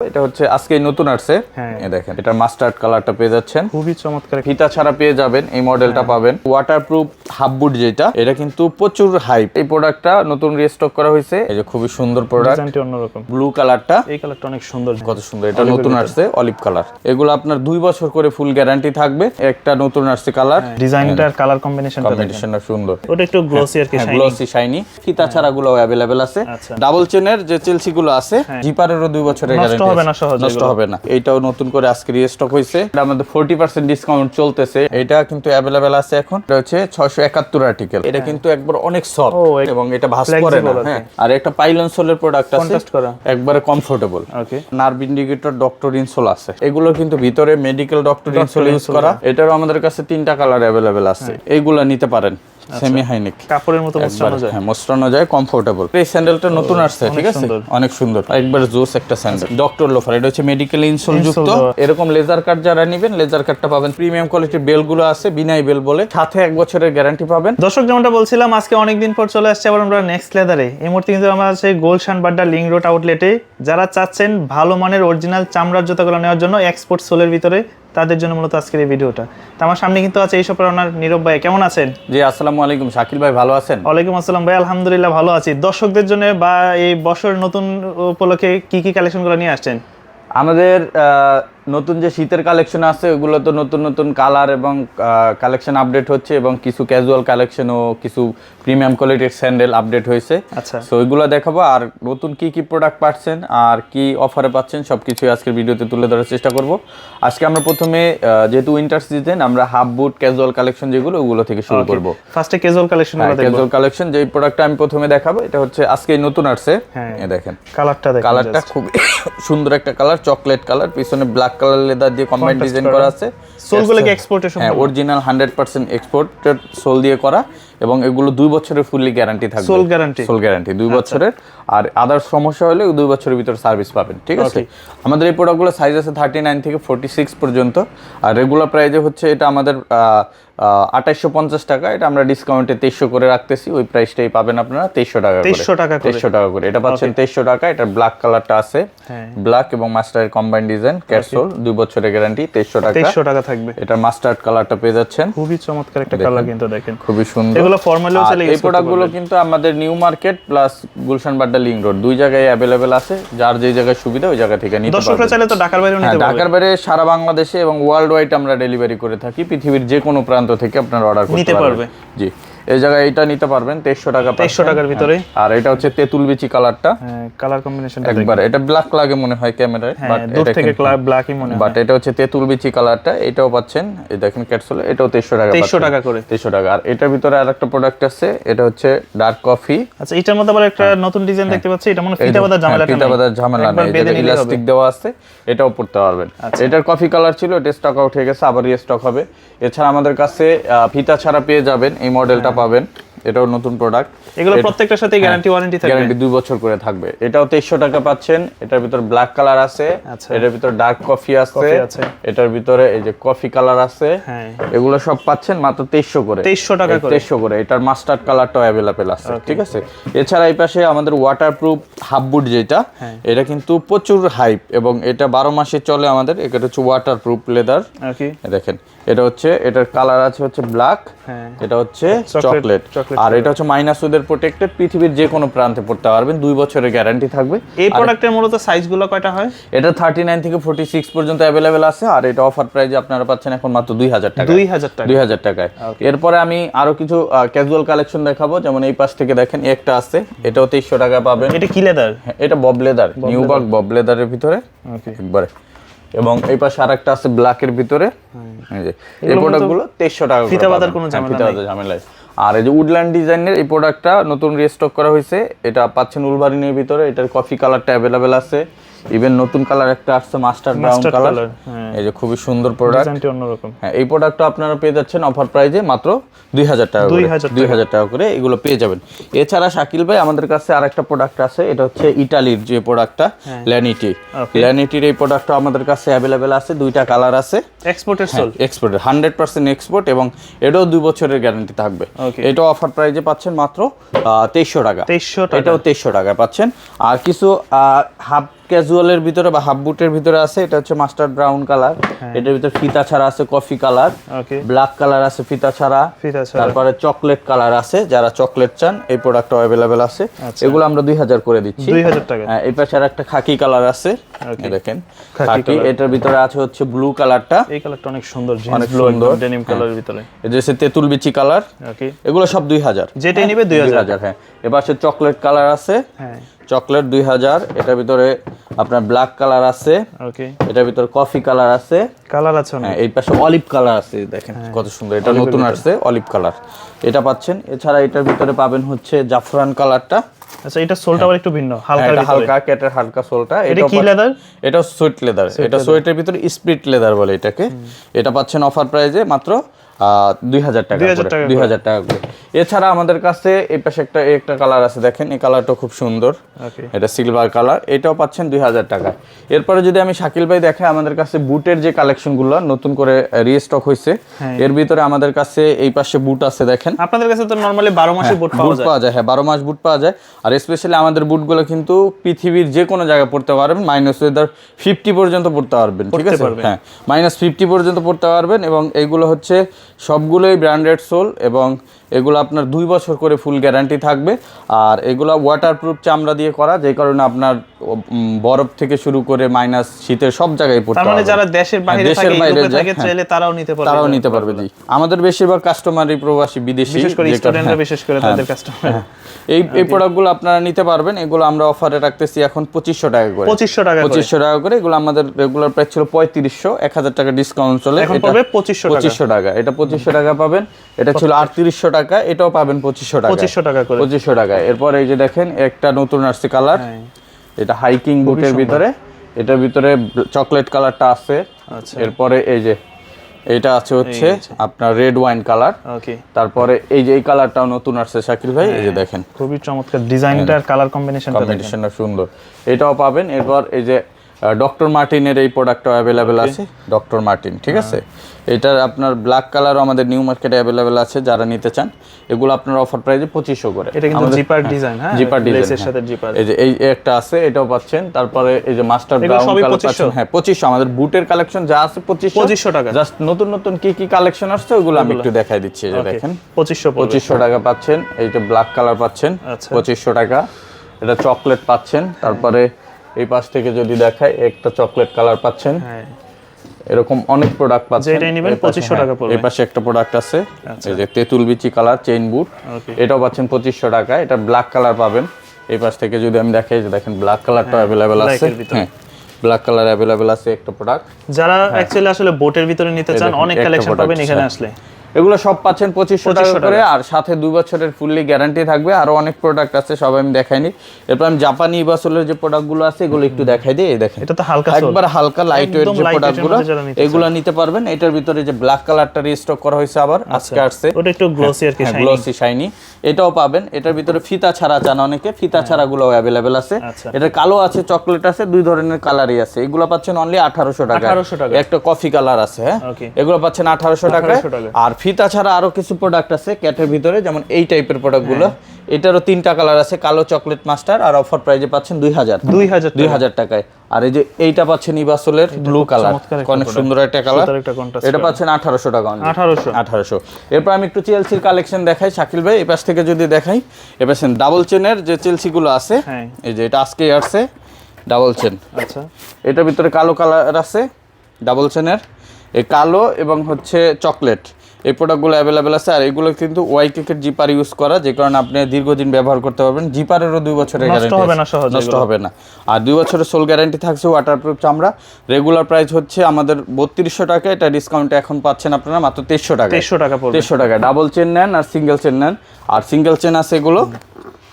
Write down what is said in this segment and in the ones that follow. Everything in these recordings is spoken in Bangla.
এটা হচ্ছে আজকে নতুন আসছে। হ্যাঁ। দেখেন এটা মাস্টার্ড কালারটা পেয়ে যাচ্ছেন। খুবই চমৎকার ফিতা ছাড়া পেয়ে যাবেন এই মডেলটা হ্যাঁ। পাবেন। ওয়াটারপ্রুফ হাফ বুট যেটা এটা কিন্তু প্রচুর হাইপ এই প্রোডাক্টটা নতুন রিস্টক করা হয়েছে। এই যে খুবই সুন্দর প্রোডাক্ট অন্যরকম। ব্লু কালারটা এই কালারটা অনেক সুন্দর। কত সুন্দর এটা নতুন আসছে অলিভ কালার এগুলো আপনার দুই বছর করে ফুল গ্যারান্টি থাকবে। একটা নতুন আসছে কালার ডিজাইনটা আর কালার কম্বিনেশনটা দেখেন। কম্বিনেশনটা সুন্দর। ওটা একটু গ্লোসি আর কি শাইনি গ্লসি শাইনি ফিতা ছাড়া গুলো অ্যাভেলেবেল আছে। আচ্ছা। ডাবল চেনের যে চেলসি গুলো আছে জিপারেরও দুই বছরের গ্যারান্টি হবে না সহজে নষ্ট হবে না। এইটাও নতুন করে আজকে রিস্টক হয়েছে এটা আমাদের ফোর্টি পার্সেন্ট ডিসকাউন্ট চলতেছে। এটা কিন্তু আছে এখন। এটা হচ্ছে ছয়শো একাত্তর আর্টিকেল এটা কিন্তু একবার অনেক সফট এবং এটা ভাস করে না। হ্যাঁ। আর একটা পাইলন সোলের প্রোডাক্ট আছে। করা। একবারে comfortable okay nerve indicator doctor insole আছে। এগুলো কিন্তু ভিতরে মেডিকেল ডক্টর ইনসোল ইউজ করা। এটারও আমাদের কাছে তিনটা কালার অ্যাভেলেবেল আছে। এইগুলা নিতে পারেন। সেমি হাইনিক কাপড়ের মতো মোস্টানো যায়। হ্যাঁ মোস্টানো যায় কমফোর্টেবল এই স্যান্ডেলটা নতুন আসছে ঠিক আছে? অনেক সুন্দর। একবার জোস একটা স্যান্ডেল ডক্টর লোফার এটা হচ্ছে মেডিকেল ইনসোল যুক্ত এরকম লেজার কাট যারা নেবেন লেজার কাটটা পাবেন। প্রিমিয়াম কোয়ালিটির বেলগুলো আছে বিনাই বেল বলে। সাথে এক বছরের গ্যারান্টি পাবেন। দর্শক যেমনটা বলছিলাম আজকে অনেকদিন পর চলে আসছে আবার আমরা নেক্সট লেদারে এই মুহূর্তে কিন্তু আমরা আছে গোলশান বাড্ডা লিং রোড আউটলেটে যারা চাচ্ছেন ভালো মানের অরিজিনাল চামড়ার জুতাগুলো নেওয়ার জন্য এক্সপোর্ট সোলের ভিতরে তাদের জন্য মূলত আজকের এই ভিডিওটা। তো আমার সামনে কিন্তু আছে এইসব ওনার নীরব ভাই কেমন আছেন? জি আসসালামু আলাইকুম। শাকিল ভাই ভালো আছেন? ওয়ালাইকুম আসসালাম ভাই আলহামদুলিল্লাহ ভালো আছি। দর্শকদের জন্য বা এই বছর নতুন উপলক্ষে কি কি কালেকশনগুলো নিয়ে আসছেন? আমাদের নতুন যে শীতের কালেকশন আছে ওগুলো তো নতুন নতুন কালার এবং কালেকশন আপডেট হচ্ছে এবং কিছু ক্যাজুয়াল কালেকশনও কিছু প্রিমিয়াম কোয়ালিটির স্যান্ডেল আপডেট হয়েছে। আচ্ছা। সো ওইগুলো দেখাবো আর নতুন কি কি প্রোডাক্ট পাচ্ছেন আর কি অফারে পাচ্ছেন সব কিছুই আজকের ভিডিওতে তুলে ধরার চেষ্টা করব। আজকে আমরা প্রথমে যেহেতু উইন্টার সিজন আমরা হাফ বুট ক্যাজুয়াল কালেকশন যেগুলো ওগুলো থেকে শুরু করব। ফার্স্টে ক্যাজুয়াল কালেকশনগুলো দেখব। ক্যাজুয়াল কালেকশন যেই প্রোডাক্টটা আমি প্রথমে দেখাবো এটা হচ্ছে আজকে নতুন আসছে। হ্যাঁ। দেখেন। কালারটা দেখেন কালারটা খুব সুন্দর একটা কালার চকলেট কালার পিছনে ব্ল্যাক কালার লেদার দিয়ে কম্বাইন Contrast ডিজাইন করা। আছে। সোলগুলো কি এক্সপোর্টেশন হ্যাঁ original hundred percent exported sole দিয়ে করা। এবং এগুলো দুই বছরের ফুললি গ্যারান্টি থাকবে। সোল গ্যারান্টি সোল গ্যারান্টি দুই বছরের। আর আদার সমস্যা হলে দুই বছরের ভিতরে সার্ভিস পাবেন ঠিক আছে? আমাদের এই প্রোডাক্টগুলো সাইজ আছে থার্টি নাইন থেকে ফোর্টি সিক্স পর্যন্ত। আর রেগুলার প্রাইজে হচ্ছে এটা আমাদের আঠাইশশো পঞ্চাশ টাকা এটা আমরা ডিসকাউন্টে তেইশশো করে রাখতেছি ওই প্রাইসটাই পাবেন আপনারা তেইশশো টাকা 2300 টাকা। তেইশশো টাকা করে। এটা পাচ্ছেন তেইশশো টাকা এটা ব্ল্যাক কালারটা আছে। হ্যাঁ। ব্ল্যাক এবং মাস্টারের কম্বাইন ডিজাইন ক্যাটসোল দুই বছরের গ্যারান্টি তেইশশো টাকা। তেইশশো টাকা থাকবে। এটা মাস্টার্ড কালারটা পেয়ে যাচ্ছেন। খুবই চমৎকার একটা কালার কিন্তু দেখেন। খুবই সুন্দর। এগুলো ফর্মালিও চলে এই প্রোডাক্টগুলো কিন্তু আমাদের New Market plus Gulshan Badda link road দুই জায়গায় অ্যাভেলেবেল আছে যার যে জায়গায় সুবিধা ওই জায়গা থেকে নিতে দর্শকরা চাইলে তো ঢাকার বাইরেও হ্যাঁ নিতে পারবে ঢাকার বাইরে সারা বাংলাদেশে এবং ওয়ার্ল্ড ওয়াইড আমরা ডেলিভারি করে থাকি। পৃথিবীর যে কোনো প্রান্ত থেকে আপনারা অর্ডার করতে পারবে। জি। এই জায়গায় এটা নিতে পারবেন তেইশশো টাকা তেইশশো। টাকার ভিতরে। আর এটা হচ্ছে তেঁতুল বিচি কালারটা। হ্যাঁ কালার কম্বিনেশন একবার এটা ব্ল্যাক লাগে মনে হয় ক্যামেরায় হ্যাঁ বাট দূর থেকে ব্ল্যাকই মনে হয়। বাট এটা হচ্ছে তেঁতুল বিচি কালারটা এটাও পাচ্ছেন। এই দেখেন ক্যাটসুলে এটাও তেইশশো টাকা 2300 টাকা করে। তেইশশো টাকা। আর এটার ভিতরে আর একটা প্রোডাক্ট আছে এটা হচ্ছে ডার্ক কফি আচ্ছা এটার মধ্যে আবার একটা নতুন ডিজাইন দেখতে পাচ্ছি এটা মনে হয় ফিতা বাঁধা ঝামেলাটা হ্যাঁ। ফিতা। বাঁধার ঝামেলা নেই। হবে। আচ্ছা। ইলাস্টিক দেওয়া আছে এটাও পড়তে পারবেন। এটার কফি কালার ছিল এটা স্টক আউট হয়ে গেছে আবার রিস্টক হবে। এছাড়া আমাদের কাছে ফিতা ছাড়া পেয়ে যাবেন। এই মডেলটা পাবেন। এটাও নতুন প্রোডাক্ট এগুলো প্রত্যেকটার সাথে গ্যারান্টি ওয়ারেন্টি থাকবে। গ্যারান্টি দুই বছর করে থাকবে। এটাও তেইশশো টাকা পাচ্ছেন এটার ভিতর ব্ল্যাক কালার আছে আচ্ছা। এটার ভিতর ডার্ক কফি আছে এটার ভিতরে এই যে কফি কালার আছে হ্যাঁ। এগুলো সব পাচ্ছেন মাত্র তেইশশো করে। 2300 টাকা করে। তেইশশো করে এটার মাস্টার্ড কালারটাও অ্যাভেলেবেল আছে ঠিক আছে? এছাড়া এই পাশে আমাদের ওয়াটারপ্রুফ হাফ বুট যেটা হ্যাঁ। এটা কিন্তু প্রচুর হাইপ এবং এটা বারো মাসে চলে আমাদের এটা হচ্ছে ওয়াটারপ্রুফ লেদার দেখেন এটা হচ্ছে এটার কালার আছে হচ্ছে ব্ল্যাক হ্যাঁ। এটা হচ্ছে Chocolate- চকলেট আর এটা হচ্ছে মাইনাস ওদের প্রোটেক্টেড পৃথিবীর যে কোনো প্রান্তে পড়তে পারবেন দুই বছরের গ্যারান্টি থাকবে। এই প্রোডাক্টের মূলত সাইজগুলো কয়টা হয়? এটা থার্টি নাইন থেকে ফোর্টি সিক্স পর্যন্ত অ্যাভেলেবেল আছে আর এটা অফার প্রাইজে আপনারা পাচ্ছেন এখন মাত্র দুই হাজার টাকা দুই হাজার টাকা। দুই হাজার টাকায়। এরপরে আমি আরও কিছু ক্যাজুয়াল কালেকশন দেখাবো যেমন এই পাশ থেকে দেখেন একটা আছে এটাও তেইশশো টাকা পাবেন। এটা কি লেদার হ্যাঁ, এটা বব লেদার নিউ বাগ বব লেদারের ভিতরে একবারে। এবং এই পাশে আর একটা আছে ব্ল্যাকের ভিতরে। এই যে এই প্রোডাক্টগুলো তেইশশো টাকা ফিতা বাঁধার কোনো হ্যাঁ, ঝামেলা ফিতা আর এই যে উডল্যান্ড ডিজাইনের এই প্রোডাক্টটা নতুন রিস্টক করা হয়েছে। এটা পাচ্ছেন উলবারিনের ভিতরে। এটার কফি কালারটা অ্যাভেলেবেল আছে। ইভেন নতুন কালার একটা আসছে মাস্টার ব্রাউন কালার। এই যে খুবই সুন্দর প্রোডাক্ট অন্যরকম। হ্যাঁ এই প্রোডাক্টটা আপনারা পেয়ে যাচ্ছেন অফার প্রাইজে মাত্র দুই হাজার টাকা করে। 2000 দুই হাজার টাকা করে এগুলো পেয়ে যাবেন। এছাড়া শাকিল ভাই আমাদের কাছে আরেকটা প্রোডাক্ট আছে। এটা হচ্ছে ইটালির যে প্রোডাক্টটা ল্যানিটি ল্যানিটির এই প্রোডাক্টটা আমাদের কাছে অ্যাভেলেবেল আছে। দুইটা কালার আছে। এক্সপোর্টের sole export hundred percent export এবং এটাও দুই বছরের গ্যারান্টি থাকবে. এটাও অফার প্রাইজে পাচ্ছেন মাত্র তেইশশো টাকা। তেইশশো টাকা। এটাও তেইশশো টাকায় পাচ্ছেন। আর কিছু হাফ ক্যাজুয়ালের ভিতরে বা হাফ বুটের ভিতরে আছে এটা হচ্ছে মাস্টার ব্রাউন কালার। এটার ভিতরে ফিতা ছাড়া আছে কফি কালার ব্ল্যাক কালার আছে ফিতা ছাড়া। তারপরে চকলেট কালার আছে যারা চকলেট চান এই প্রোডাক্ট অ্যাভেলেবেল আছে। আচ্ছা। এগুলো আমরা দুই হাজার করে দিচ্ছি। দুই হাজার টাকা। হ্যাঁ, এই পাশে একটা খাকি কালার আছে. দেখেন খাকি এটার ভিতরে আছে হচ্ছে ব্লু কালারটা এই কালারটা অনেক সুন্দর জিন্স অনেক সুন্দর। হ্যাঁ। ডেনিম কালারের ভিতরে। এই যে তেঁতুল বিচি কালার ওকে এগুলো সব দুই হাজার। যেটাই নিবে দুই হাজার হ্যাঁ। এবার চকলেট কালার আছে। হ্যাঁ। চকলেট দুই হাজার এটার ভিতরে আপনার ব্ল্যাক কালার আছে। ওকে। এটার ভিতরে কফি কালার আছে। কালার আছে হ্যাঁ এই পাশে অলিভ কালার আছে দেখেন হ্যাঁ। কত সুন্দর। এটা নতুন আসছে অলিভ কালার। এটা পাচ্ছেন। এছাড়া এটার ভিতরে পাবেন হচ্ছে জাফরান কালারটা। আচ্ছা এটা সোলটা আবার একটু ভিন্ন হালকা হ্যাঁ, এটা হালকা ক্যাটের হালকা সোলটা। এটা কি leather? এটা সুইট লেদার এটা সুইটের ভিতরে স্প্রিট লেদার বলে এটাকে। এটা পাচ্ছেন অফার প্রাইজে মাত্র দুই হাজার টাকা 2000 করে টাকা দুই হাজার টাকা করে। এছাড়া আমাদের কাছে এই পাশে একটা একটা কালার আছে দেখেন এই কালারটা খুব সুন্দর। এটা সিলভার কালার এটাও পাচ্ছেন দুই হাজার টাকা। এরপরে যদি আমি শাকিল ভাই দেখে আমাদের কাছে বুটের যে কালেকশনগুলো নতুন করে রিস্টক হয়েছে হ্যাঁ। এর ভিতরে আমাদের কাছে এই পাশে বুট আছে দেখেন। আপনাদের কাছে তো নরমালি বারো মাসে বোট বুট পাওয়া যায় হ্যাঁ বারো মাস বুট পাওয়া যায়। আর স্পেশালি আমাদের বুটগুলো কিন্তু পৃথিবীর যে কোনো জায়গায় পড়তে পারবেন মাইনাস ওয়েদার ফিফটি পর্যন্ত পড়তে পারবেন ঠিক আছে? হ্যাঁ মাইনাস ফিফটি পর্যন্ত পড়তে পারবেন এবং এইগুলো হচ্ছে সবগুলোই ব্র্যান্ডেড সোল এবং এগুলো আপনার দুই বছর করে ফুল গ্যারান্টি থাকবে। আর এগুলো ওয়াটারপ্রুফ চামড়া দিয়ে করা যে কারণে আপনার বরফ থেকে শুরু করে মাইনাস শীতের সব জায়গায় পড়তে তার মানে যারা দেশের বাইরে হ্যাঁ, দেশের বাইরে থাকে হ্যাঁ। চাইলে তারাও নিতে পারবে। তারাও নিতে পারবে জি। আমাদের বেশিরভাগ কাস্টমারই প্রবাসী বিদেশি বিশেষ করে স্টুডেন্টরা হ্যাঁ। বিশেষ করে তাদের কাস্টমার এই এই প্রোডাক্টগুলো আপনারা নিতে পারবেন এগুলো আমরা অফারে রাখতেছি এখন পঁচিশশো টাকা করে। পঁচিশশো টাকা করে। পঁচিশশো টাকা করে এগুলো আমাদের রেগুলার প্রাইস ছিল পঁয়ত্রিশশো এক হাজার টাকা ডিসকাউন্ট চলে। এখন পড়বে পঁচিশশো টাকা। পঁচিশশো টাকা। এটা পঁচিশশো টাকা পাবেন এটা ছিল আটত্রিশশো টাকা এটাও পাবেন পঁচিশশো টাকা। পঁচিশশো টাকা করে। পঁচিশশো টাকা। এরপর এই যে দেখেন একটা নতুন আসছে কালার। হ্যাঁ। এটা হাইকিং বুটের ভিতরে। এটার ভিতরে চকলেট কালারটা আছে। আচ্ছা। এরপরে এই যে এটা আছে হচ্ছে আপনার রেড ওয়াইন কালার ওকে তারপরে এই যে এই কালারটাও নতুন আসছে শাকিল ভাই এই যে দেখেন। খুবই চমৎকার। ডিজাইনটা আর কালার কম্বিনেশনটা কম্বিনেশনটা সুন্দর। এটাও পাবেন। এরপর এই যে ডক্টর মার্টিনের এই প্রোডাক্টটা অ্যাভেলেবেল আছে ডক্টর মার্টিন ঠিক আছে? এটার আপনার ব্ল্যাক কালারও আমাদের নিউ মার্কেটে অ্যাভেলেবেল আছে যারা নিতে চান এগুলো আপনার অফার প্রাইসে পঁচিশশো করে। এটা কিন্তু জিপার ডিজাইন হ্যাঁ জিপার ডিজাইন সাথে জিপার এই যে এই একটা আছে এটাও পাচ্ছেন। তারপরে এই যে মাস্টার ব্রাউন কালার পাচ্ছেন হ্যাঁ পঁচিশশো। আমাদের বুটের কালেকশন যা আছে পঁচিশশো। 2500 টাকা। জাস্ট নতুন নতুন কি কি কালেকশন আসছে ওগুলো আমি একটু দেখাই দিচ্ছি এই যে দেখেন। পঁচিশশো পঁচিশশো টাকা পাচ্ছেন এই যে ব্ল্যাক কালার পাচ্ছেন আচ্ছা। পঁচিশশো টাকা। এটা চকলেট পাচ্ছেন তারপরে এই পাশ থেকে যদি দেখায় একটা চকলেট কালার পাচ্ছেন। হ্যাঁ। এরকম অনেক প্রোডাক্ট পাচ্ছেন। যেটাই নিবেন এই পাশে, 2500 টাকা হ্যাঁ, পড়বে। এই পাশে একটা প্রোডাক্ট আছে। আচ্ছা। এই যে তেঁতুল বিচি কালার চেইন বুট এটাও পাচ্ছেন পঁচিশশো টাকা এটা ব্ল্যাক কালার পাবেন। এই পাশ থেকে যদি আমি দেখাই যে দেখেন ব্ল্যাক কালারটা black আছে। হ্যাঁ ব্ল্যাক কালার অ্যাভেলেবেল আছে একটা প্রোডাক্ট যারা অ্যাকচুয়ালি আসলে বোটের ভিতরে নিতে চান অনেক কালেকশন পাবেন এখানে আসলে। এগুলো সব পাচ্ছেন পঁচিশশো টাকা করে আর সাথে দুই বছরের ফুললি গ্যারান্টি থাকবে। আরও অনেক প্রোডাক্ট আছে সব আমি দেখাইনি এরপর আমি জাপানি ইবাসলের যে প্রোডাক্টগুলো আছে এগুলো একটু দেখাই দিই এই দেখেন। এটা তো হালকা একবার হালকা লাইট ওয়েট যে প্রোডাক্টগুলো এগুলো নিতে পারবেন। এটার ভিতরে যে ব্ল্যাক কালারটা রিস্টক করা হয়েছে আবার আজকে আসছে। ওটা একটু গ্লোসি আর কি শাইনিং গ্লসি শাইনি এটাও পাবেন। এটার ভিতরে ফিতা ছাড়া চান অনেকে ফিতা ছাড়া গুলো অ্যাভেলেবেল আছে। আচ্ছা। এটা কালো আছে চকলেট আছে দুই ধরনের কালারই আছে। এগুলো পাচ্ছেন অনলি আঠারোশো টাকা 1800 টাকা। একটা কফি কালার আছে হ্যাঁ. এগুলো পাচ্ছেন আঠারোশো টাকা। আর ফিতা ছাড়া আরও কিছু প্রোডাক্ট আছে ক্যাটের ভিতরে যেমন এই টাইপের প্রোডাক্টগুলো এটারও তিনটা কালার আছে কালো চকলেট মাস্টার আর অফার প্রাইজে পাচ্ছেন দুই হাজার। দুই হাজার দুই হাজার টাকায়। আর এই যে এইটা পাচ্ছেন ইবাসলের ব্লু কালার অনেক সুন্দর একটা কালার এটা পাচ্ছেন আঠারোশো টাকা আঠারোশো। আঠারোশো। এরপর আমি একটু চেলসির কালেকশন দেখাই। শাকিল ভাই এপাশ থেকে যদি দেখাই এবার ডাবল চেনের যে চেলসিগুলো আছে হ্যাঁ। এই যে এটা আজকে আসছে ডাবল চেন আচ্ছা। এটার ভিতরে কালো কালার আছে ডাবল চেনের এই কালো এবং হচ্ছে চকলেট এই প্রোডাক্টগুলো অ্যাভেলেবেল আছে আর এগুলো কিন্তু ওয়াই কেকের জিপার ইউজ করা যে কারণে আপনি দীর্ঘদিন ব্যবহার করতে পারবেন। জিপারেরও দুই বছরের গ্যারান্টি হবে না নষ্ট হবে না। আর দুই বছরের সোল গ্যারান্টি থাকছে ওয়াটারপ্রুফ চামড়া। রেগুলার প্রাইস হচ্ছে আমাদের বত্রিশশো টাকা এটা ডিসকাউন্ট এখন পাচ্ছেন আপনারা মাত্র তেইশশো টাকা তেইশশো টাকা তেইশশো টাকা। ডাবল চেন নেন আর সিঙ্গেল চেন নেন। আর সিঙ্গেল চেন আছে এগুলো।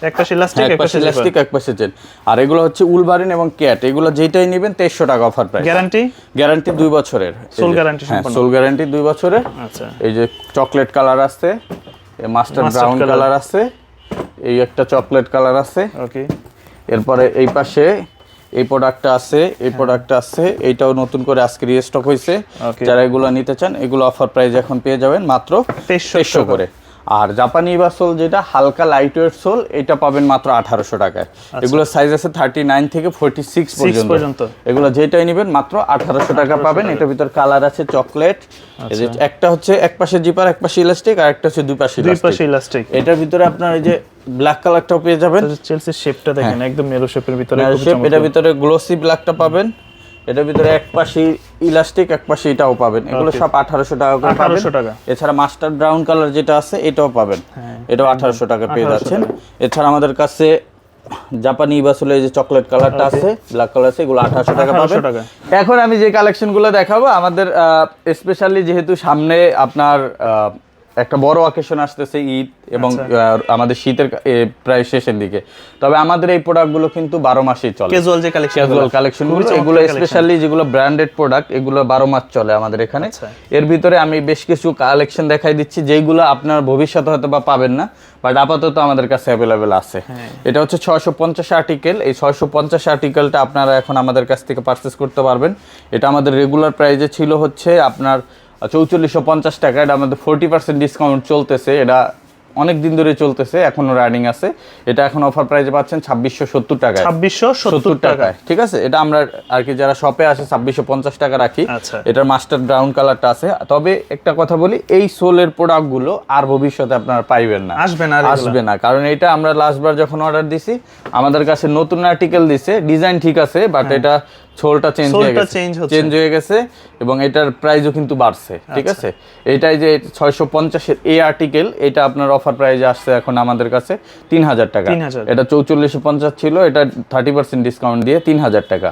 এক পাশে ইলাস্টিক এক এক পাশে পাশে ইলাস্টিক এক চেন আর এগুলো হচ্ছে উলবারিন এবং ক্যাট এগুলো যেটাই নেবেন তেইশশো টাকা অফার প্রাইস গ্যারান্টি গ্যারান্টি দুই বছরের। Sole guarantee হ্যাঁ সোল গ্যারান্টি দুই বছরের। আচ্ছা। এই যে চকলেট কালার আছে মাস্টার ব্রাউন কালার আছে এই একটা চকলেট কালার আছে। ওকে এরপরে এই পাশে এই প্রোডাক্টটা আছে এই প্রোডাক্টটা আছে এইটাও নতুন করে আজকে রিস্টক হয়েছে। যারা এগুলো নিতে চান এগুলো অফার প্রাইস এখন পেয়ে যাবেন মাত্র তেইশশো করে। আর জাপানি বা সোল যেটা হালকা লাইট ওয়েট সোল এটা পাবেন মাত্র আঠারোশো টাকায়। এগুলো সাইজ আছে থার্টি নাইন থেকে ফোর্টি সিক্স পর্যন্ত। এগুলো যেটাই নেবেন মাত্র আঠারোশো টাকা পাবেন। এটার ভিতর কালার আছে চকলেট একটা হচ্ছে এক পাশে জিপার এক পাশে ইলাস্টিক আর একটা হচ্ছে দুই পাশে দুই পাশে ইলাস্টিক এটার ভিতরে আপনার এই যে ব্ল্যাক কালারটাও পেয়ে যাবেন। চেলসির শেপটা দেখেন একদম মেরো শেপের ভিতরে খুব এটার ভিতরে গ্লোসি ব্ল্যাকটা পাবেন। এটার ভিতরে এক পাশে ইলাস্টিক এক পাশে এটাও পাবেন। এগুলো সব আঠারোশো টাকা করে পাবেন। টাকা। এছাড়া মাস্টার ব্রাউন কালার যেটা আছে এটাও পাবেন। হ্যাঁ, এটাও আঠারোশো টাকা পেয়ে যাচ্ছেন। এছাড়া আমাদের কাছে জাপানি বাসলে যে চকলেট কালারটা আছে ব্ল্যাক কালার আছে এগুলো আঠারোশো টাকা 1800 পাবেন টাকা। এখন আমি যে কালেকশনগুলো দেখাবো আমাদের স্পেশালি যেহেতু সামনে আপনার আহ, একটা বড় অকেশন আসতেছে ঈদ এবং আচ্ছা। আমাদের শীতের প্রায় শেষের দিকে। তবে আমাদের এই প্রোডাক্টগুলো কিন্তু বারো মাসেই চলে। ক্যাজুয়াল যে কালেকশন ক্যাজুয়াল কালেকশনগুলো এগুলো স্পেশালি যেগুলো ব্র্যান্ডেড প্রোডাক্ট এগুলো বারো মাস চলে আমাদের এখানে। আচ্ছা। এর ভিতরে আমি বেশ কিছু কালেকশন দেখাই দিচ্ছি যেগুলো আপনার ভবিষ্যতে হয়তো বা পাবেন না বাট আপাতত আমাদের কাছে অ্যাভেলেবেল আছে। হ্যাঁ। এটা হচ্ছে ছয়শো পঞ্চাশ আর্টিকেল এই ছয়শো পঞ্চাশ আর্টিকেলটা আপনারা এখন আমাদের কাছ থেকে পারচেস করতে পারবেন। এটা আমাদের রেগুলার প্রাইজে ছিল হচ্ছে আপনার চৌচল্লিশশো পঞ্চাশ টাকা এটা আমাদের ফোরটি পার্সেন্ট ডিসকাউন্ট চলতেছে এটা অনেক দিন ধরে চলতেছে এখনও রানিং আছে। এটা এখন অফার প্রাইজে পাচ্ছেন ছাব্বিশশো সত্তর টাকায়। ছাব্বিশশো সত্তর টাকায়। ঠিক আছে? এটা আমরা আর কি যারা শপে আসে ছাব্বিশশো পঞ্চাশ টাকা রাখি। আচ্ছা। এটার মাস্টার ব্রাউন কালারটা আছে। তবে একটা কথা বলি এই সোলের প্রোডাক্টগুলো আর ভবিষ্যতে আপনারা পাইবেন না। আসবে না আসবে না কারণ এটা আমরা লাস্টবার যখন অর্ডার দিছি আমাদের কাছে নতুন আর্টিকেল দিছে ডিজাইন ঠিক আছে বাট এটা ছোলটা চেঞ্জ হয়ে গেছে। চেঞ্জ হয়ে গেছে এবং এটার প্রাইসও কিন্তু বাড়ছে ঠিক আচ্ছা। আছে? এটাই যে ছয়শো পঞ্চাশের এ আর্টিকেল এটা আপনার অফার প্রাইজে আসছে এখন আমাদের কাছে তিন হাজার টাকা। এটা চৌচল্লিশশো পঞ্চাশ ছিল এটা থার্টি পার্সেন্ট ডিসকাউন্ট দিয়ে তিন হাজার টাকা।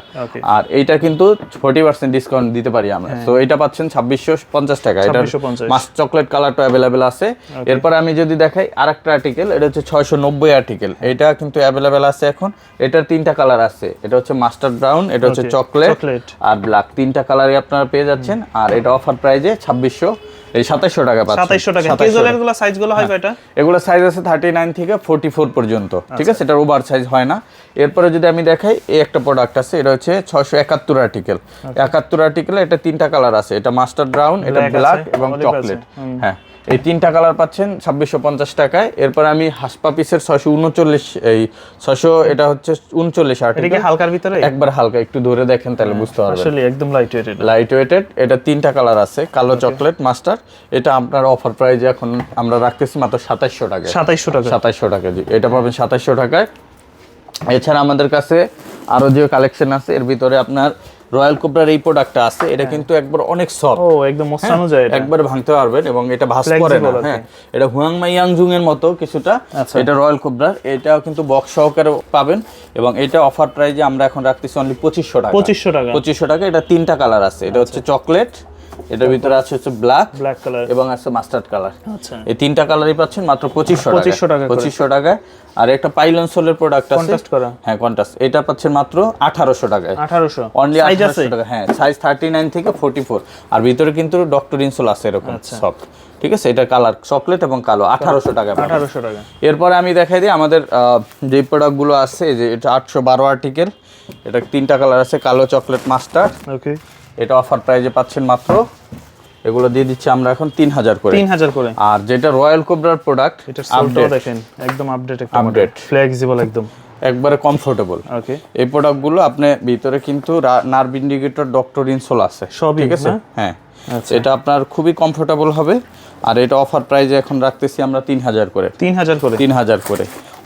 আর এইটা কিন্তু ফোর্টি পার্সেন্ট ডিসকাউন্ট দিতে পারি আমরা। তো এটা পাচ্ছেন ছাব্বিশশো পঞ্চাশ টাকা। এটা 2650 মাস্ট চকলেট কালারটা অ্যাভেলেবেল আছে। এরপরে আমি যদি দেখাই আরেকটা আর্টিকেল এটা হচ্ছে ছয়শো নব্বই আর্টিকেল এটা কিন্তু অ্যাভেলেবেল আছে এখন। এটার তিনটা কালার আছে। এটা হচ্ছে মাস্টার ব্রাউন এটা হচ্ছে চকলেট আর ব্ল্যাক তিনটা কালারই আপনারা পেয়ে যাচ্ছেন। আর এটা অফার প্রাইজে ছাব্বিশশো এই সাতাইশশো টাকা পাচ্ছেন সাতাইশশো টাকা। 2700 গুলো সাইজগুলো হয় কয়টা? এগুলো সাইজ আছে থার্টি নাইন থেকে ফোর্টি ফোর পর্যন্ত ঠিক আছে? এটার ওভার সাইজ হয় না। এরপরে যদি আমি দেখাই এই একটা প্রোডাক্ট আছে এটা হচ্ছে ছয়শো একাত্তর আর্টিকেল একাত্তর আর্টিকেল এটা তিনটা কালার আছে। এটা মাস্টার ব্রাউন এটা ব্ল্যাক এবং চকলেট হ্যাঁ। এই তিনটা কালার পাচ্ছেন ছাব্বিশশো পঞ্চাশ টাকায়। এরপর আমি হাসপা পিসের ছয়শো উনচল্লিশ এই ছয়শো এটা হচ্ছে উনচল্লিশ আর্টিকেল হালকার ভিতরে? একবার হালকা একটু ধরে দেখেন তাহলে বুঝতে পারবেন। আসলে একদম লাইট ওয়েটেড লাইট ওয়েটেড এটা তিনটা কালার আছে কালো চকলেট মাস্টার। এটা আপনার অফার প্রাইজে এখন আমরা রাখতেছি মাত্র সাতাইশশো টাকা সাতাইশশো টাকা সাতাইশশো টাকা জি এটা পাবেন সাতাইশশো টাকায়। এছাড়া আমাদের কাছে আরও যে কালেকশন আছে এর ভিতরে আপনার রয়্যাল কোবরার এই প্রোডাক্টটা আছে এটা কিন্তু একবার অনেক সফট। ও একদম মোস্তানো যায় এটা। একবার ভাঙতে পারবেন এবং এটা ভাস করে না। হ্যাঁ। এটা হুয়াং মাইয়াংজুং এর মতো কিছুটা আচ্ছা। এটা রয়্যাল কোবরার এটাও কিন্তু বক্স সহকারে পাবেন এবং এটা অফার প্রাইজে আমরা এখন রাখতেছি অনলি পঁচিশশো টাকা। পঁচিশশো টাকা। পঁচিশশো টাকা এটা তিনটা কালার আছে এটা হচ্ছে চকলেট এটার ভিতরে আছে হচ্ছে ব্ল্যাক ব্ল্যাক কালার এবং আছে মাস্টার্ড কালার আচ্ছা। এই তিনটা কালারই পাচ্ছেন মাত্র পঁচিশশো 2500 টাকা করে। পঁচিশশো টাকায়। আর একটা পাইলন সোলের প্রোডাক্ট আছে। Contrast করা। হ্যাঁ কন্টাস্ট এটা পাচ্ছেন মাত্র আঠারোশো টাকায়। আঠারোশো। অনলি সাইজ আছে? আঠারোশো টাকা। হ্যাঁ সাইজ থার্টি নাইন থেকে ফোর্টি ফোর আর ভিতরে কিন্তু ডক্টর ইনসোল আছে এরকম আচ্ছা। সব ঠিক আছে? এটা কালার চকলেট এবং কালো। আঠারোশো টাকা পাবেন। আঠারোশো টাকা। এরপরে আমি দেখাই দিই আমাদের আহ, যে প্রোডাক্টগুলো আছে যে এটা আটশো বারো আর্টিকেল এটা তিনটা কালার আছে কালো চকলেট মাস্টার ওকে এটা অফার প্রাইজে পাচ্ছেন মাত্র এগুলো দিয়ে দিচ্ছি আমরা এখন তিন হাজার করে। তিন হাজার করে। আর যেটা রয়্যাল কোবরার প্রোডাক্ট দেখেন একদম আপডেট Update। ফ্লেক্সিবল একদম। একবারে কমফোর্টেবল ওকে এই প্রোডাক্টগুলো আপনি ভিতরে কিন্তু নার্ভ ইন্ডিকেটর ডক্টর ইনসোল আছে। সব ঠিক আছে? হ্যাঁ। এটা আপনার খুবই কমফোর্টেবল হবে। আর এটা অফার প্রাইজে এখন রাখতেছি আমরা তিন হাজার করে। তিন হাজার করে। তিন হাজার করে।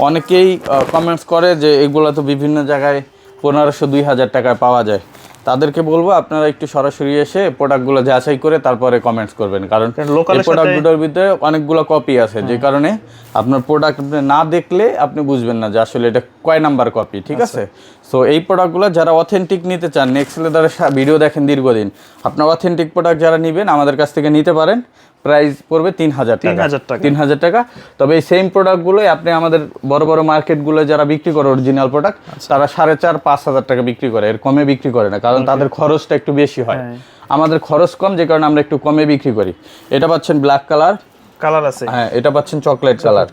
অনেকেই কমেন্টস করে যে এগুলো তো বিভিন্ন জায়গায় পনেরোশো দুই হাজার টাকায় পাওয়া যায়। তাদেরকে বলব আপনারা একটু সরাসরি এসে প্রোডাক্টগুলো যাচাই করে তারপরে কমেন্টস করবেন। কারণ সাথে- প্রোডাক্টগুলোর ভিতরে অনেকগুলো কপি আছে যে কারণে আপনার প্রোডাক্ট আপনি না দেখলে আপনি বুঝবেন না যে আসলে এটা কয় নাম্বার কপি ঠিক আছে? সো এই প্রোডাক্টগুলো যারা অথেন্টিক নিতে চান নেক্সট লেদারের ভিডিও দেখেন দীর্ঘদিন আপনার অথেন্টিক প্রোডাক্ট যারা নেবেন আমাদের কাছ থেকে নিতে পারেন। প্রাইস পড়বে তিন হাজার টাকা। 3000 টাকা। তিন হাজার টাকা। তবে এই সেম প্রোডাক্টগুলোই আপনি আমাদের বড় বড় মার্কেটগুলো যারা বিক্রি করে অরিজিনাল প্রোডাক্ট আচ্ছা। তারা সাড়ে চার পাঁচ হাজার টাকা বিক্রি করে। এর কমে বিক্রি করে না কারণ তাদের খরচটা একটু বেশি হয়। হ্যাঁ। আমাদের খরচ কম যে কারণে আমরা একটু কমে বিক্রি করি। এটা পাচ্ছেন ব্ল্যাক কালার কালার আছে। হ্যাঁ এটা পাচ্ছেন চকলেট কালার।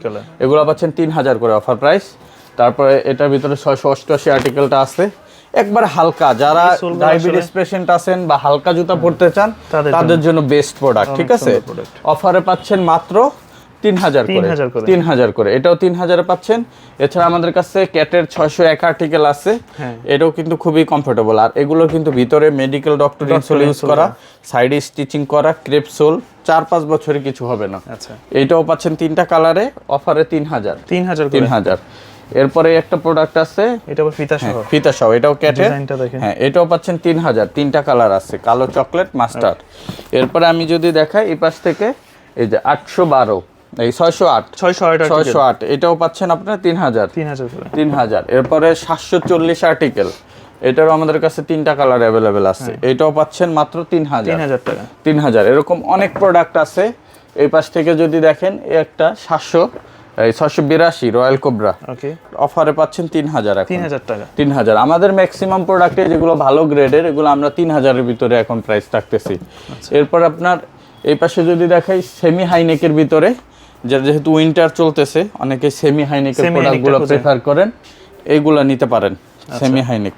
এগুলো পাচ্ছেন তিন হাজার করে অফার প্রাইস তারপরে এটার ভিতরে ছয়শো অষ্টআশি আর্টিকেলটা আছে। একবার হালকা যারা ডায়াবেটিস পেশেন্ট আছেন বা হালকা জুতা পড়তে চান তাদের জন্য বেস্ট প্রোডাক্ট ঠিক আছে? অফারে পাচ্ছেন মাত্র তিন হাজার করে। তিন হাজার করে। এটাও তিন হাজারে পাচ্ছেন। এছাড়া আমাদের কাছে ক্যাটের ছয়শো এক আর্টিকেল আছে। হ্যাঁ। এটাও কিন্তু খুবই কমফোর্টেবল আর এগুলো কিন্তু ভিতরে মেডিকেল ডক্টর ইনসোল ইউজ করা সাইডে স্টিচিং করা ক্রেপ সোল চার পাঁচ বছরে কিছু হবে না। আচ্ছা। এইটাও পাচ্ছেন তিনটা কালারে অফারে তিন হাজার। তিন হাজার তিন হাজার। এরপরে একটা প্রোডাক্ট আছে। এটা ফিতা সহ। ফিতা সহ এটাও ক্যাটের ডিজাইনটা দেখেন। হ্যাঁ এটাও পাচ্ছেন তিন হাজার। তিনটা কালার আছে কালো চকলেট মাস্টার্ড এরপরে আমি যদি দেখাই এই পাশ থেকে এই যে আটশো বারো এই ছয়শো আট। ছয়শো আট ছয়শো আট এটাও পাচ্ছেন আপনার তিন হাজার। তিন হাজার তিন হাজার। এরপরে সাতশো চল্লিশ আর্টিকেল এটারও আমাদের কাছে তিনটা কালার অ্যাভেলেবেল আছে। এটাও পাচ্ছেন মাত্র তিন হাজার। টাকা। তিন হাজার। এরকম অনেক প্রোডাক্ট আছে। এই পাশ থেকে যদি দেখেন একটা সাতশো এই ছশো বিরাশি রয়্যাল কোবরা। অফারে পাচ্ছেন তিন হাজার তিন হাজার টাকা। তিন হাজার আমাদের ম্যাক্সিমাম প্রোডাক্টে যেগুলো ভালো গ্রেডের এগুলো আমরা তিন হাজারের ভিতরে এখন প্রাইস রাখতেছি। আচ্ছা। এরপর আপনার এই পাশে যদি দেখাই সেমি হাইনেকের ভিতরে যার যেহেতু উইন্টার চলতেছে অনেকে সেমি হাইনেকের প্রোডাক্টগুলো প্রেফার করেন এইগুলো নিতে পারেন আচ্ছা। সেমি হাইনেক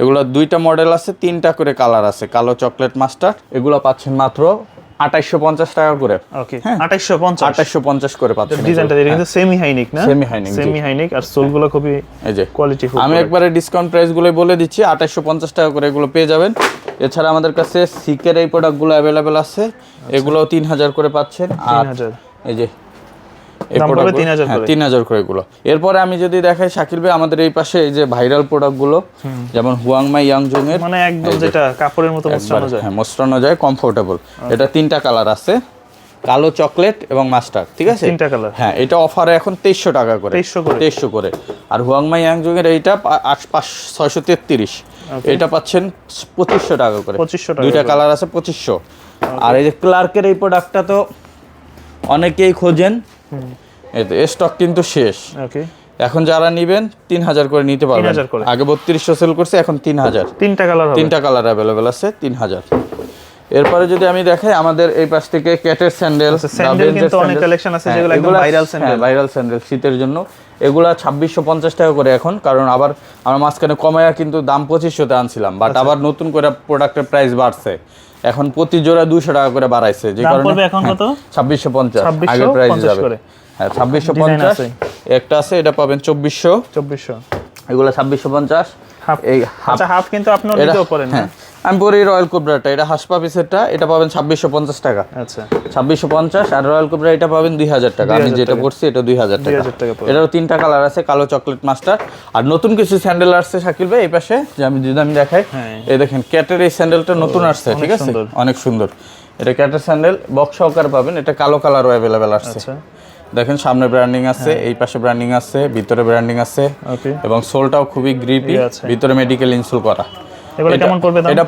এগুলো দুইটা মডেল আছে তিনটা করে কালার আছে কালো চকলেট মাস্টার এগুলো পাচ্ছেন মাত্র আঠাইশো পঞ্চাশ টাকা করে। ওকে আঠাইশো পঞ্চাশ। আঠাইশো পঞ্চাশ করে পাচ্ছেন ডিজাইনটা কিন্তু সেমি হাইনিক না? Semi high neck semi high neck আর সোলগুলো খুবই এই যে কোয়ালিটি আমি একবারে ডিসকাউন্ট প্রাইসগুলো বলে দিচ্ছি আঠাশশো পঞ্চাশ টাকা করে এগুলো পেয়ে যাবেন। এছাড়া আমাদের কাছে সিকের এই প্রোডাক্টগুলো অ্যাভেলেবেল আছে এগুলো তিন হাজার করে পাচ্ছেন। আর এই যে তিন হাজার করে। এগুলো। এরপরে আমি যদি দেখাই শাকিল ভাই আমাদের এই পাশে এই যে ভাইরাল প্রোডাক্টগুলো যেমন হুয়াংমাই ইয়াংজং এর মানে একদম যেটা কাপড়ের মতো মোস্টানো যায়। হ্যাঁ মোস্টানো যায় কমফোর্টেবল এটা তিনটা কালার আছে কালো চকলেট এবং মাস্টার ঠিক আছে? তিনটা কালার হ্যাঁ এটা অফারে এখন তেইশশো টাকা করে। 2300 করে। তেইশশো করে। আর হুয়াংমাই ইয়াংজং এর এইটা আট পাঁচ ছয়শো তেত্রিশ। এটা পাচ্ছেন পঁচিশশো টাকা করে। পঁচিশশো দুইটা কালার আছে পঁচিশশো। আর এই যে ক্লার্কের এই প্রোডাক্টটা তো অনেকেই খোঁজেন। স্টক কিন্তু শেষ। ওকে এখন যারা নিবেন তিন হাজার করে নিতে পারবেন। আগে বত্রিশশো সেল করছে এখন তিন হাজার। তিনটা কালার তিনটা কালার অ্যাভেলেবেল আছে তিন হাজার। এরপরে যদি আমি দেখাই আমাদের এই পাশ থেকে ক্যাটের স্যান্ডেল কিন্তু অনেক collection আছে যেগুলো একদম viral sandal। ভাইরাল স্যান্ডেল শীতের জন্য। এগুলা ছাব্বিশশো পঞ্চাশ টাকা করে এখন কারণ আবার আমরা মাঝখানে কমায়া কিন্তু দাম পঁচিশশোতে আনছিলাম। বাট আচ্ছা। আবার নতুন করে প্রোডাক্টের প্রাইস বাড়ছে। এখন প্রতি জোড়া দুইশো টাকা করে বাড়াইছে যে কারণে এখন কত? ছাব্বিশশো পঞ্চাশ। 2650 আগের প্রাইস যাবে। হ্যাঁ ছাব্বিশশো পঞ্চাশ। একটা আছে এটা পাবেন চব্বিশশো। চব্বিশশো। এগুলো ছাব্বিশশো পঞ্চাশ। এই হাফ আচ্ছা হাফ। কিন্তু আপনি পারেন হ্যাঁ। আমি পরি রয়্যাল কোবরাটা এটা হাসপা পিসেরটা এটা পাবেন ছাব্বিশশো পঞ্চাশ টাকা। আচ্ছা। ছাব্বিশশো পঞ্চাশ আর রয়্যাল কোবরা এটা পাবেন দুই হাজার টাকা। আমি যেটা। পড়ছি এটা দুই হাজার টাকা। 2000 টাকা পড়বে। এটারও তিনটা কালার আছে কালো চকলেট মাস্টার আর নতুন কিছু স্যান্ডেল আসছে শাকিল ভাই এই পাশে যে আমি যদি আমি দেখাই হ্যাঁ। এই দেখেন ক্যাটের এই স্যান্ডেলটা নতুন আসছে ঠিক আছে? অনেক সুন্দর। এটা ক্যাটের স্যান্ডেল বক্স সহকারে পাবেন এটা কালো কালারও অ্যাভেলেবেল আসছে। আচ্ছা। দেখেন সামনে ব্র্যান্ডিং আছে। এই পাশে ব্র্যান্ডিং আছে ভিতরে ব্র্যান্ডিং আছে ওকে এবং সোলটাও খুবই গ্রিপি। ভিতরে মেডিকেল ইনসুল করা। এগুলো কেমন পড়বে এটা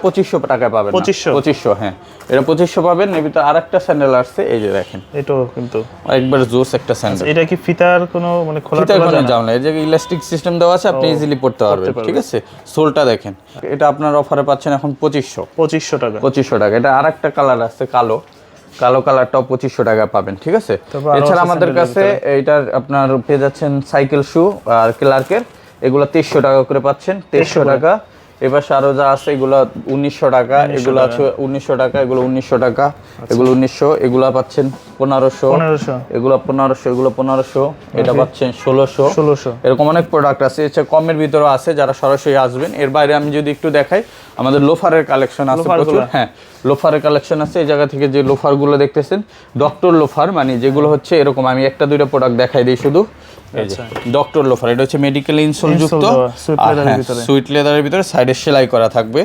টাকায় পাবেন 2500? পঁচিশশো? হ্যাঁ। এটা পাবেন এর ভিতরে স্যান্ডেল আসছে এই যে দেখেন। এটাও কিন্তু একবার জোস একটা স্যান্ডেল এটা কি ফিতার কোনো মানে খোলা ফিতার কোনো না? এই যে ইলাস্টিক সিস্টেম দেওয়া আছে আপনি ইজিলি পড়তে পারবেন। ঠিক আছে? সোলটা দেখেন। এটা আপনার অফারে পাচ্ছেন এখন টাকা। টাকা। এটা কালার আছে কালো। কালো কালারটাও পঁচিশশো টাকা পাবেন ঠিক আছে? এছাড়া আমাদের কাছে এইটার আপনার পেয়ে যাচ্ছেন সাইকেল শু আর ক্লার্কের এগুলো তেইশশো টাকা করে পাচ্ছেন তেইশশো টাকা। এবার আরও যা আছে এগুলো উনিশশো টাকা এগুলো আছে উনিশশো টাকা এগুলো উনিশশো টাকা এগুলো উনিশশো এগুলো পাচ্ছেন পনেরোশো। এগুলো পনেরোশো এগুলো পনেরোশো এটা পাচ্ছেন ষোলোশো। ষোলোশো। এরকম অনেক প্রোডাক্ট আছে এছাড়া কমের ভিতরে আছে যারা সরাসরি আসবেন। এর বাইরে আমি যদি একটু দেখাই আমাদের লোফারের কালেকশন আছে? প্রচুর। হ্যাঁ। লোফারের কালেকশন আছে এই জায়গা থেকে যে লোফারগুলো দেখতেছেন ডক্টর লোফার মানে যেগুলো হচ্ছে এরকম আমি একটা দুইটা প্রোডাক্ট দেখাই দিই শুধু। আচ্ছা। ডক্টর লোফার এটা হচ্ছে মেডিকেল ইনসোল যুক্ত। আর leather-এর হ্যাঁ, ভিতরে। সুইট লেদারের ভিতরে সাইডে সেলাই করা থাকবে।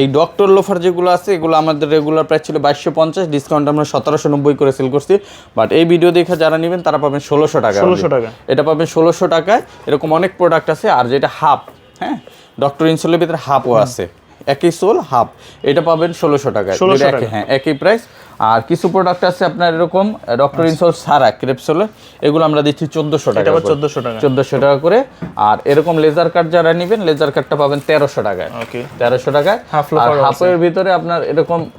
এই ডক্টর লোফার যেগুলো আছে এগুলো আমাদের রেগুলার প্রাইস ছিল বাইশশো পঞ্চাশ ডিসকাউন্ট আমরা সতেরোশো নব্বই করে সেল করছি। বাট এই ভিডিও দেখে যারা নেবেন তারা পাবেন ষোলোশো টাকা। 1600 টাকা। এটা পাবেন ষোলোশো টাকায়। এরকম অনেক প্রোডাক্ট আছে আর যেটা হাফ হ্যাঁ ডক্টর ইনসোলের ভিতরে হাফও আছে। একই সোল হাফ। এটা পাবেন ষোলোশো টাকায়। 1600 দুইটা একই- টাকা। হ্যাঁ একই প্রাইস আর কিছু প্রোডাক্ট আছে আপনার এরকম ডক্টর ইনসোল সারা ক্রেপসোল এগুলো আমরা দিচ্ছি চোদ্দোশো টাকা। 1400 টাকা। চোদ্দোশো টাকা করে। আর এরকম লেজার কার্ড যারা নেবেন লেজার কার্ডটা পাবেন তেরোশো টাকায়। ওকে তেরোশো টাকায়। হাফের ভিতরে আপনার এরকম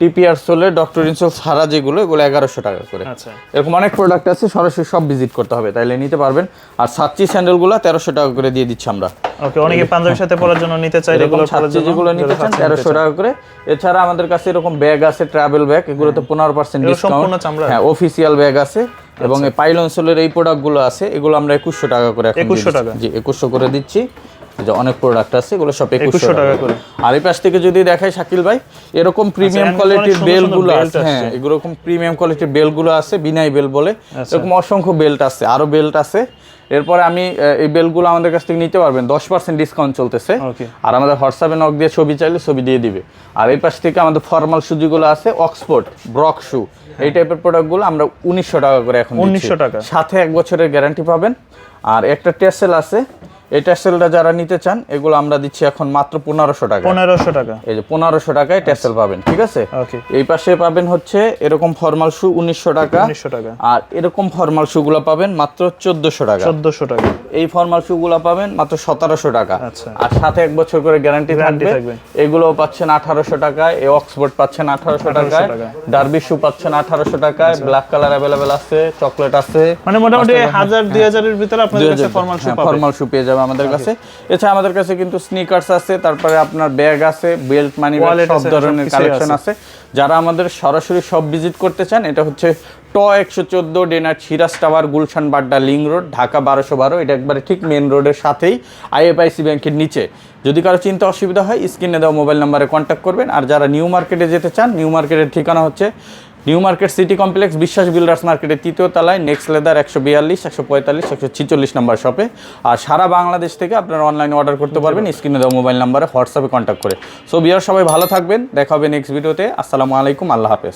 টিপিআর সোলে ডক্টর ইনসোল ছাড়া যেগুলো এগুলো এগারোশো টাকা করে। আচ্ছা। এরকম অনেক প্রোডাক্ট আছে সরাসরি সব ভিজিট করতে হবে তাইলে নিতে পারবেন। আর সাচ্চি স্যান্ডেলগুলো তেরোশো টাকা করে দিয়ে দিচ্ছি আমরা। ওকে অনেকে পাঞ্জাবির সাথে পরার জন্য নিতে চাই ছাত্রী জন্য যেগুলো নিতে চান তেরোশো টাকা করে। এছাড়া আমাদের কাছে এরকম ব্যাগ আছে ট্রাভেল ব্যাগ এগুলোতে পনেরো পার্সেন্ট এগুলো ডিসকাউন্ট হ্যাঁ অফিসিয়াল ব্যাগ আছে। এবং এই পাইলনসোলের এই প্রোডাক্টগুলো আছে এগুলো আমরা একুশশো টাকা করে এখন দিয়ে 2100 দিচ্ছি। টাকা? জি একুশশো করে দিচ্ছি। যে অনেক প্রোডাক্ট আছে এগুলো সব একুশশো টাকা করে। আর এই পাশ থেকে যদি দেখাই শাকিল ভাই এরকম প্রিমিয়াম কোয়ালিটির অনেক সুন্দর বেল সুন্দরগুলো belt আছে হ্যাঁ এরকম প্রিমিয়াম কোয়ালিটির বেলগুলো আছে বিনাই বেল বলে। আচ্ছা। এরকম অসংখ্য বেল্ট আছে আরও বেল্ট আছে। এরপরে আমি এই বেলগুলো আমাদের কাছ থেকে নিতে পারবেন দশ পার্সেন্ট ডিসকাউন্ট চলতেছে। আর আমাদের হোয়াটসঅ্যাপে নক দিয়ে ছবি চাইলে ছবি দিয়ে দিবে। আর এই পাশ থেকে আমাদের ফর্মাল সুজিগুলো আছে অক্সফোর্ড ব্রক শু এই টাইপের প্রোডাক্টগুলো আমরা উনিশশো টাকা করে এখন উনিশশো টাকা? সাথে এক বছরের গ্যারান্টি পাবেন। আর একটা টেসেল আছে টেসেলটা যারা নিতে চান এগুলো আমরা দিচ্ছি এখন মাত্র পনেরোশো টাকা। পনেরোশো টাকা। এই যে পনেরোশো টাকায় টেসেল পাবেন ঠিক আছে? এই পাশে পাবেন হচ্ছে এরকম ফর্মাল শু উনিশশো টাকা। টাকা। আর এরকম ফর্মাল শুগুলো পাবেন মাত্র চোদ্দশো টাকা। চোদ্দশো টাকা। এই ফর্মাল শুগুলো পাবেন মাত্র সতেরোশো টাকা। আচ্ছা। আর সাথে এক বছর করে গ্যারান্টি থাকবে। এগুলো পাচ্ছেন আঠারোশো টাকায় এই অক্সফোর্ড পাচ্ছেন আঠারোশো টাকায়। ডার্বি শু পাচ্ছেন আঠারোশো টাকায়। ব্ল্যাক কালার অ্যাভেলেবেল আছে চকলেট আছে। মানে মোটামুটি হাজার দুই হাজারের ভিতরে আপনাদের কাছে ফর্মাল শু ফর্মাল শু পেয়ে যাবে আমাদের কাছে। এছাড়া আমাদের কাছে কিন্তু স্নিকার্স আছে তারপরে আপনার ব্যাগ আছে বেল্ট মানি সব ধরনের কালেকশন আছে। যারা আমাদের সরাসরি সব ভিজিট করতে চান এটা হচ্ছে ট একশো চোদ্দ ডেনার Siraj tower Gulshan Badda link road Dhaka বারোশো বারো। এটা একবারে ঠিক মেন রোডের সাথেই আইএফআইসি ব্যাংকের নিচে। যদি কারও চিন্তা অসুবিধা হয় স্ক্রিনে দেওয়া মোবাইল নাম্বারে কন্ট্যাক্ট করবেন। আর যারা নিউ মার্কেটে যেতে চান নিউ মার্কেটের ঠিকানা হচ্ছে New Market city complex Biswas builders মার্কেটের তৃতীয় তলায় নেক্সট লেদার একশো বিয়াল্লিশ একশো পঁয়তাল্লিশ একশো ছিচল্লিশ নম্বর শপে আর সারা বাংলাদেশ থেকে আপনারা অনলাইনে অর্ডার করতে পারবেন স্ক্রিনে দেওয়া মোবাইল নাম্বারে হোয়াটসঅ্যাপে কন্ট্যাক্ট করে। সো বিয়ার সবাই ভালো থাকবেন দেখা হবে নেক্সট ভিডিওতে আসসালামু আলাইকুম আল্লাহ হাফেজ।